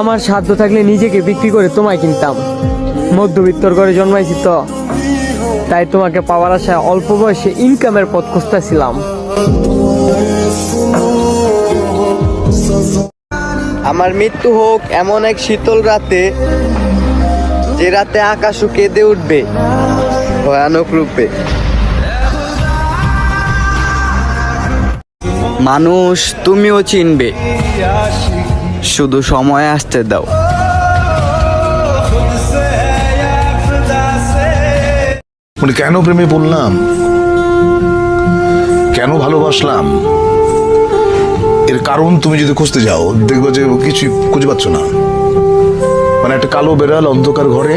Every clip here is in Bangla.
আমার সাধ্য থাকলে নিজেকে বিক্রি করে তোমায় কিনতাম। মধ্যবিত্তর ঘরে জন্মাইছি তো। তাই তোমাকে পাওয়ার আশায় অল্প বয়সে ইনকামের পথ খুঁজতেছিলাম। আমার মৃত্যু হোক এমন এক শীতল রাতে, যে রাতে আকাশও কেঁদে উঠবে, ভয়ানক রূপে। মানুষ, তুমিও চিনবে। শুধু সময় আসতে দাও। মানে কেন প্রেমে পড়লাম? কেন ভালোবাসলাম? এর কারণ তুমি যদি খুঁজতে যাও দেখবে যে কিছুই খুঁজে পাচ্ছ না। মানে একটা কালো বেড়াল অন্ধকার ঘরে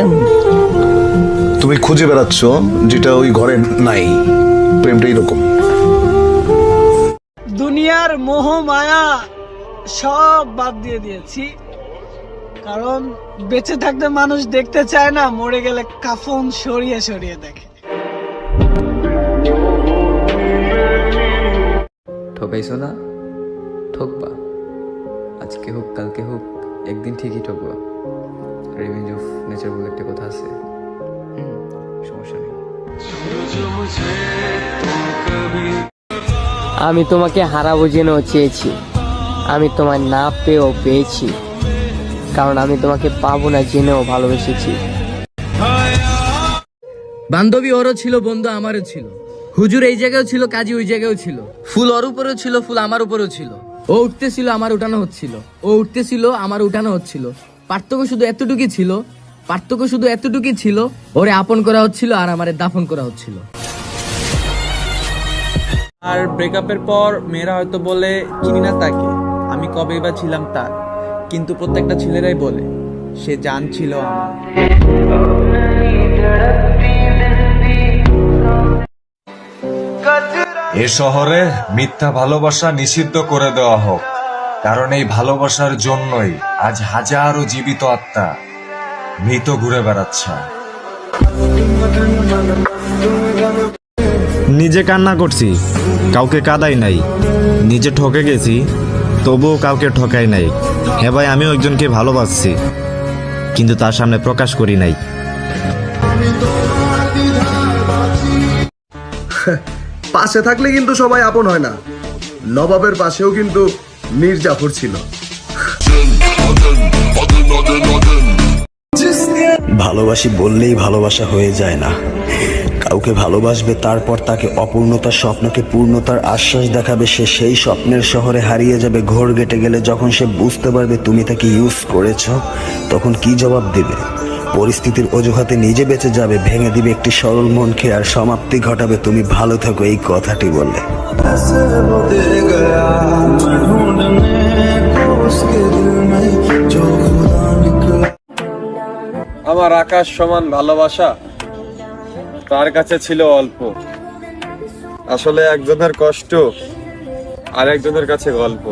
তুমি খুঁজে বেড়াচ্ছ যেটা ওই ঘরে নাই। প্রেমটা এরকম। দুনিয়ার মোহ মায়া সব বাদ দিয়ে দিয়েছি। কারণ বেঁচে থাকতে মানুষ দেখতে চায় না মরে গেলে কাফন সরিয়ে সরিয়ে দেখে। ঠকাইছো না? ঠকবা। আজকে হোক কালকে হোক একদিন ঠিকই ঠকবা। রিভেঞ্জ অফ নেচার বলে একটা কথা আছে। সমস্যা নেই। আমি তোমাকে হারাবো জেনেও চেয়েছি। আমি তোমায় না পেয়েও পেয়েছি। কারণ আমি তোমাকে পাবো না জেনেও ভালোবেসেছি। বান্ধবী ওরও ছিল বন্ধু আমারও ছিল। হুজুর এই জায়গায়ও ছিল কাজী ওই জায়গায়ও ছিল। ফুল ওর উপরেও ছিল ফুল আমার উপরেও ছিল। ও উঠতেছিল আমার উঠানো হচ্ছিল। ও উঠতেছিল আমার উঠানো হচ্ছিল। পার্থক্য শুধু এতটুকুই ছিল পার্থক্য শুধু এতটুকুই ছিল ওরে আপন করা হচ্ছিল আর আমারে দাফন করা হচ্ছিল। আর ব্রেকআপের পর মেয়েরা হয়তো বলে চিনি না তাকে। কবে বা ছিলাম তার। কিন্তু প্রত্যেকটা ছেলেরাই বলে সে জান ছিল আমার। এ শহরে মিথ্যা ভালোবাসা নিষিদ্ধ করে দেওয়া হোক কারণ এই ভালোবাসার জন্যই আজ হাজারো জীবিত আত্মা মৃত ঘুরে বেড়াচ্ছে। নিজে কান্না করছি কাউকে কাদাই নাই নিজে ঠকে গেছি তবুও কাউকে ঠকাই নাই। হ্যাঁ ভাই আমিও একজনকে ভালোবাসছি কিন্তু তার সামনে প্রকাশ করি নাই। পাশে থাকলে কিন্তু সবাই আপন হয় না। নবাবের পাশেও কিন্তু মীর জাফর ছিল। ভালোবাসি বললেই ভালোবাসা হয়ে যায় না। কাউকে ভালোবাসবে, তারপর তাকে অপূর্ণতার স্বপ্নকে পূর্ণতার আশ্বাস দেখাবে, সে সেই স্বপ্নের শহরে হারিয়ে যাবে, ঘোর গেটে গেলে যখন সে বুঝতে পারবে তুমি তাকে ইউজ করেছ, তখন কি জবাব দেবে? পরিস্থিতির অজুহাতে নিজে বেঁচে যাবে, ভেঙে দিবে একটি সরল মনকে, আর সমাপ্তি ঘটাবে, তুমি ভালো থাকো, এই কথাটি বলে আমার আকাশ সমান ভালোবাসা। তার কাছে ছিল অল্প। আসলে একজনের কষ্ট আর একজনের কাছে গল্প।